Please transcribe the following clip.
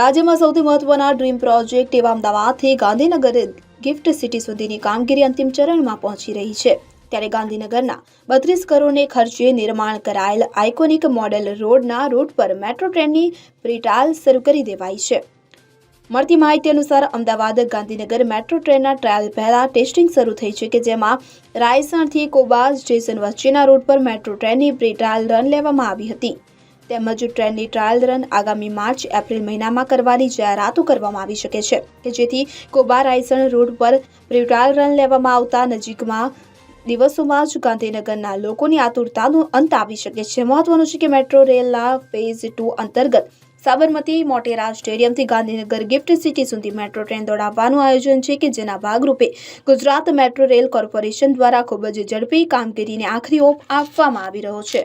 રાજ્યમાં સૌથી મહત્વના ડ્રીમ પ્રોજેક્ટ એવા અમદાવાદથી ગાંધીનગર ગિફ્ટ સિટી સુધીની કામગીરી અંતિમ ચરણમાં પહોંચી રહી છે. ત્યારે ગાંધીનગરના બત્રીસ કરોડને ખર્ચે નિર્માણ કરાયેલ આઇકોનિક મોડેલ રોડના રૂટ પર મેટ્રો ટ્રેનની પ્રિટાલ શરૂ કરી દેવાઈ છે. મળતી માહિતી અનુસાર અમદાવાદ ગાંધીનગર મેટ્રો ટ્રેનના ટ્રાયલ પહેલા ટેસ્ટિંગ શરૂ થઈ છે કે જેમાં રાયસણથી કોબા સ્ટેશન વચ્ચેના રૂટ પર મેટ્રો ટ્રેનની પ્રિટ્રાયલ રન લેવામાં આવી હતી. તેમજ ટ્રેનની ટ્રાયલ રન આગામી માર્ચ, એપ્રિલ મહિનામાં કરવાની જાહેરાતો કરવામાં આવી શકે છે કે જેથી કોબા રાયસણ રોડ પર ટ્રાયલ રન લેવામાં આવતા નજીકમાં દિવસોમાં જ ગાંધીનગરના લોકોની આતુરતાનો અંત આવી શકે છે. મહત્વનું છે કે મેટ્રો રેલના ફેઝ ટુ અંતર્ગત સાબરમતી મોટેરા સ્ટેડિયમથી ગાંધીનગર ગિફ્ટ સિટી સુધી મેટ્રો ટ્રેન દોડાવવાનું આયોજન છે કે જેના ભાગરૂપે ગુજરાત મેટ્રો રેલ કોર્પોરેશન દ્વારા ખૂબ જ ઝડપી કામગીરીને આખરી ઓપ આપવામાં આવી રહ્યો છે.